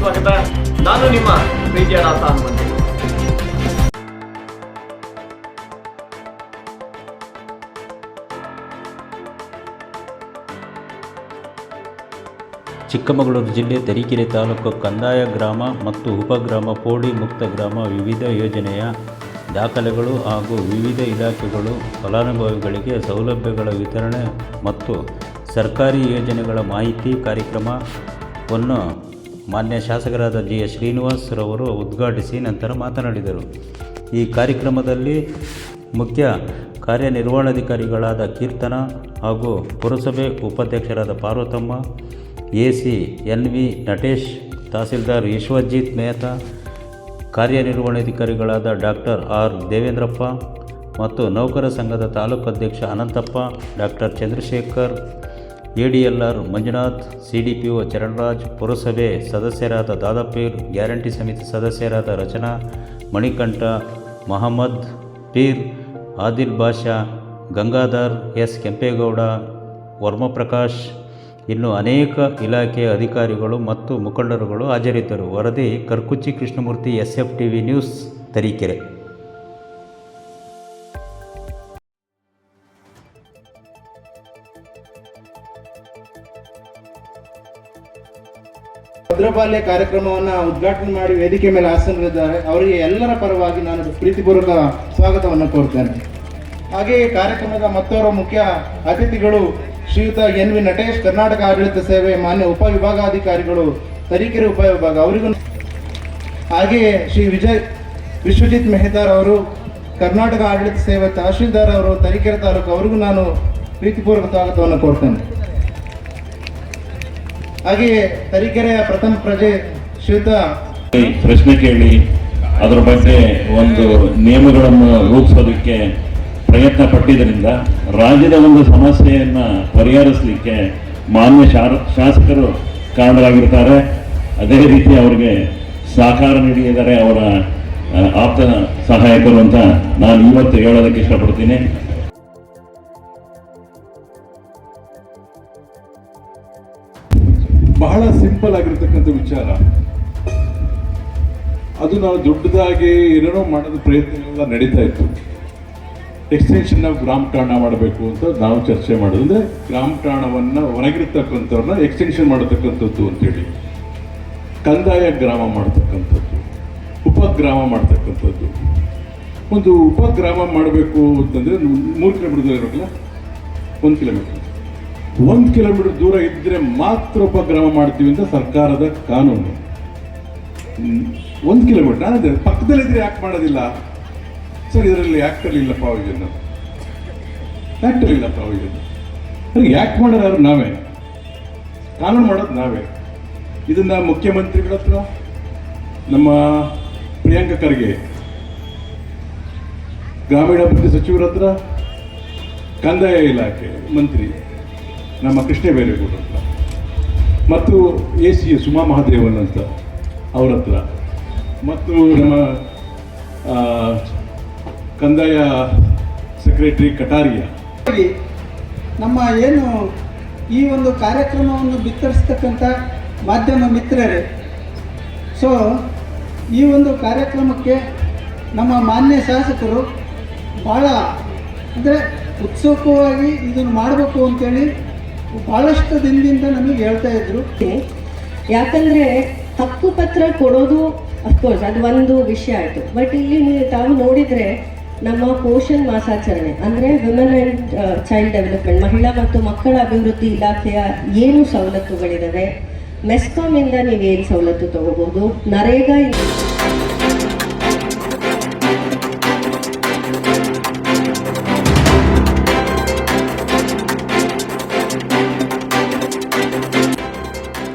ಸ್ವಾಗತ. ನಾನು ನಿಮ್ಮ ಪ್ರೀತಿಯ ಹನುಮಂತ. ಚಿಕ್ಕಮಗಳೂರು ಜಿಲ್ಲೆ ತರೀಕೆರೆ ತಾಲೂಕು ಕಂದಾಯ ಗ್ರಾಮ ಮತ್ತು ಉಪಗ್ರಾಮ ಪೋಡಿ ಮುಕ್ತ ಗ್ರಾಮ ವಿವಿಧ ಯೋಜನೆಯ ದಾಖಲೆಗಳು ಹಾಗೂ ವಿವಿಧ ಇಲಾಖೆಗಳು ಫಲಾನುಭವಿಗಳಿಗೆ ಸೌಲಭ್ಯಗಳ ವಿತರಣೆ ಮತ್ತು ಸರ್ಕಾರಿ ಯೋಜನೆಗಳ ಮಾಹಿತಿ ಕಾರ್ಯಕ್ರಮವನ್ನು ಮಾನ್ಯ ಶಾಸಕರಾದ ಜಿ ಎಸ್ ಶ್ರೀನಿವಾಸ್ರವರು ಉದ್ಘಾಟಿಸಿ ನಂತರ ಮಾತನಾಡಿದರು. ಈ ಕಾರ್ಯಕ್ರಮದಲ್ಲಿ ಮುಖ್ಯ ಕಾರ್ಯನಿರ್ವಹಣಾಧಿಕಾರಿಗಳಾದ ಕೀರ್ತನ ಹಾಗೂ ಪುರಸಭೆ ಉಪಾಧ್ಯಕ್ಷರಾದ Parvathamma, A C, N V Natesh, tahsildar Vishwajit Mehta, ಕಾರ್ಯನಿರ್ವಹಣಾಧಿಕಾರಿಗಳಾದ ಡಾಕ್ಟರ್ ಆರ್ ದೇವೇಂದ್ರಪ್ಪ ಮತ್ತು ನೌಕರ ಸಂಘದ ತಾಲೂಕು ಅಧ್ಯಕ್ಷ Ananthappa, doctor Chandrashekar A D L R Manjunath C D P O Charanraj, ಪುರಸಭೆ ಸದಸ್ಯರಾದ ದಾದಾಪೀರ್, ಗ್ಯಾರಂಟಿ ಸಮಿತಿ ಸದಸ್ಯರಾದ ರಚನಾ, ಮಣಿಕಂಠ, ಮಹಮ್ಮದ್, ಪೀರ್, ಆದಿಲ್ ಬಾಷಾ, ಗಂಗಾಧರ್, ಎಸ್ ಕೆಂಪೇಗೌಡ, ವರ್ಮಪ್ರಕಾಶ್ ಇನ್ನು ಅನೇಕ ಇಲಾಖೆಯ ಅಧಿಕಾರಿಗಳು ಮತ್ತು ಮುಖಂಡರುಗಳು ಹಾಜರಿದ್ದರು. ವರದಿ Karkuchi Krishnamurthy S F T V news, Tarikere. ಭದ್ರಪಾಲ್ಯ ಕಾರ್ಯಕ್ರಮವನ್ನು ಉದ್ಘಾಟನೆ ಮಾಡಿ ವೇದಿಕೆ ಮೇಲೆ ಆಸನರಿದ್ದಾರೆ ಅವರಿಗೆ ಎಲ್ಲರ ಪರವಾಗಿ ನಾನು ಪ್ರೀತಿಪೂರ್ವಕ ಸ್ವಾಗತವನ್ನು ಕೋರ್ತೇನೆ ಹಾಗೆಯೇ ಕಾರ್ಯಕ್ರಮದ ಮತ್ತೋರ್ವ ಮುಖ್ಯ ಅತಿಥಿಗಳು ಶ್ರೀಯುತ ಎನ್ ವಿ ನಟೇಶ್, ಕರ್ನಾಟಕ ಆಡಳಿತ ಸೇವೆ ಮಾನ್ಯ ಉಪವಿಭಾಗಾಧಿಕಾರಿಗಳು ತರೀಕೆರೆ ಉಪವಿಭಾಗ ಅವರಿಗೂ ಹಾಗೆಯೇ ಶ್ರೀ ವಿಜಯ್ ವಿಶ್ವಜಿತ್ ಮೆಹ್ತಾರ್ ಅವರು, ಕರ್ನಾಟಕ ಆಡಳಿತ ಸೇವೆ ತಹಶೀಲ್ದಾರ್ ಅವರು, ತರೀಕೆರೆ ತಾಲೂಕು ಅವರಿಗೂ ನಾನು ಪ್ರೀತಿಪೂರ್ವಕ ಸ್ವಾಗತವನ್ನು ಕೋರ್ತೇನೆ ಹಾಗೆಯೇ ತರೀಕೆರೆಯ ಪ್ರಥಮ ಪ್ರಜೆ ಶ್ರೀಯುತ ಪ್ರಶ್ನೆ ಕೇಳಿ. ಅದರ ಬಗ್ಗೆ ಒಂದು ನಿಯಮಗಳನ್ನು ರೂಪಿಸೋದಕ್ಕೆ ಪ್ರಯತ್ನ ಪಟ್ಟಿದ್ದರಿಂದ ರಾಜ್ಯದ ಒಂದು ಸಮಸ್ಯೆಯನ್ನು ಪರಿಹರಿಸಲಿಕ್ಕೆ ಮಾನ್ಯ ಶಾಸಕರು ಕಾರಣರಾಗಿರ್ತಾರೆ. ಅದೇ ರೀತಿ ಅವರಿಗೆ ಸಹಕಾರ ನೀಡಿದರೆ ಅವರ ಆಪ್ತ ಸಹಾಯಕರು ಅಂತ ನಾನು ಇವತ್ತು ಹೇಳೋದಕ್ಕೆ ಇಷ್ಟಪಡ್ತೀನಿ. ಬಹಳ ಸಿಂಪಲ್ ಆಗಿರತಕ್ಕಂಥ ವಿಚಾರ. ಅದು ನಾವು ದೊಡ್ಡದಾಗಿ ಏನೇನೋ ಮಾಡೋದು ಪ್ರಯತ್ನಗಳೆಲ್ಲ ನಡೀತಾ ಇತ್ತು. ಎಕ್ಸ್ಟೆನ್ಷನ್ ಆಫ್ ಗ್ರಾಮ ಠಾಣ ಮಾಡಬೇಕು ಅಂತ ನಾವು ಚರ್ಚೆ ಮಾಡೋದು ಅಂದರೆ ಗ್ರಾಮ ಠಾಣವನ್ನು ಒಣಗಿರ್ತಕ್ಕಂಥವ್ರನ್ನ ಎಕ್ಸ್ಟೆನ್ಷನ್ ಮಾಡತಕ್ಕಂಥದ್ದು ಅಂತೇಳಿ. ಕಂದಾಯ ಗ್ರಾಮ ಮಾಡತಕ್ಕಂಥದ್ದು. ಉಪಗ್ರಾಮ ಮಾಡ್ತಕ್ಕಂಥದ್ದು. ಒಂದು ಉಪಗ್ರಾಮ ಮಾಡಬೇಕು ಅಂತಂದರೆ ಮೂರು ಕಿಲೋಮೀಟರ್ ಇರೋಲ್ಲ ಒಂದು ಕಿಲೋಮೀಟರ್ ಒಂದು ಕಿಲೋಮೀಟರ್ ದೂರ ಇದ್ದರೆ ಮಾತ್ರ ಉಪಗ್ರಾಮ ಮಾಡ್ತೀವಿ ಅಂತ ಸರ್ಕಾರದ ಕಾನೂನು. ಒಂದು ಕಿಲೋಮೀಟರ್ ಅದೇ ಪಕ್ಕದಲ್ಲಿದ್ದರೆ ಯಾಕೆ ಮಾಡೋದಿಲ್ಲ? ಸರ್, ಇದರಲ್ಲಿ ಪ್ರಾವಿಷನ್ ಆ್ಯಕ್ಟರ್ ಇಲ್ಲ ಪ್ರಾವಿಷನ್ ಅದಕ್ಕೆ ಯಾಕೆ ಮಾಡೋರು ನಾವೇ. ಕಾನೂನು ಮಾಡೋದು ನಾವೇ. ಇದನ್ನು ಮುಖ್ಯಮಂತ್ರಿಗಳ ಹತ್ರ, ನಮ್ಮ ಪ್ರಿಯಾಂಕ ಖರ್ಗೆ, ಗ್ರಾಮೀಣಾಭಿವೃದ್ಧಿ ಸಚಿವರ ಹತ್ರ, ಕಂದಾಯ ಇಲಾಖೆ, ಮಂತ್ರಿ. ನಮ್ಮ ಕೃಷ್ಣ ಹತ್ರ ಮತ್ತು ಎ ಸಿ ಸುಮಾ ಮಹಾದೇವನ್ ಅಂತ ಅವ್ರ ಹತ್ರ. ಮತ್ತು ನಮ್ಮ ಕಂದಾಯ ಸೆಕ್ರೆಟರಿ ಕಟಾರಿಯಾ. ನಮ್ಮ ಏನು ಈ ಒಂದು ಕಾರ್ಯಕ್ರಮವನ್ನು ಬಿತ್ತರಿಸ್ತಕ್ಕಂಥ ಮಾಧ್ಯಮ ಮಿತ್ರರೇ, ಸೊ, ಈ ಒಂದು ಕಾರ್ಯಕ್ರಮಕ್ಕೆ ನಮ್ಮ ಮಾನ್ಯ ಶಾಸಕರು ಭಾಳ ಅಂದರೆ ಉತ್ಸುಕವಾಗಿ ಇದನ್ನು ಮಾಡಬೇಕು ಅಂತೇಳಿ ಭಾಳಷ್ಟು ದಿನದಿಂದ ನಮಗೆ ಹೇಳ್ತಾ ಇದ್ರು. ಯಾಕಂದ್ರೆ ಹಕ್ಕು ಪತ್ರ ಕೊಡೋದು ಅಫ್ಕೋರ್ಸ್ ಅದು ಒಂದು ವಿಷಯ ಆಯಿತು. ಬಟ್ ಇಲ್ಲಿ ನೀವು ತಾವು ನೋಡಿದ್ರೆ ನಮ್ಮ ಪೋಷಣ್ ಮಾಸಾಚರಣೆ, ಅಂದರೆ ವಿಮೆನ್ ಆ್ಯಂಡ್ ಚೈಲ್ಡ್ ಡೆವಲಪ್ಮೆಂಟ್ ಮಹಿಳಾ ಮತ್ತು ಮಕ್ಕಳ ಅಭಿವೃದ್ಧಿ ಇಲಾಖೆಯ ಏನು ಸವಲತ್ತುಗಳಿದ್ದಾವೆ ಮೆಸ್ಕಾಮಿಂದ ನೀವು ಏನು ಸವಲತ್ತು ತಗೋಬಹುದು NREGA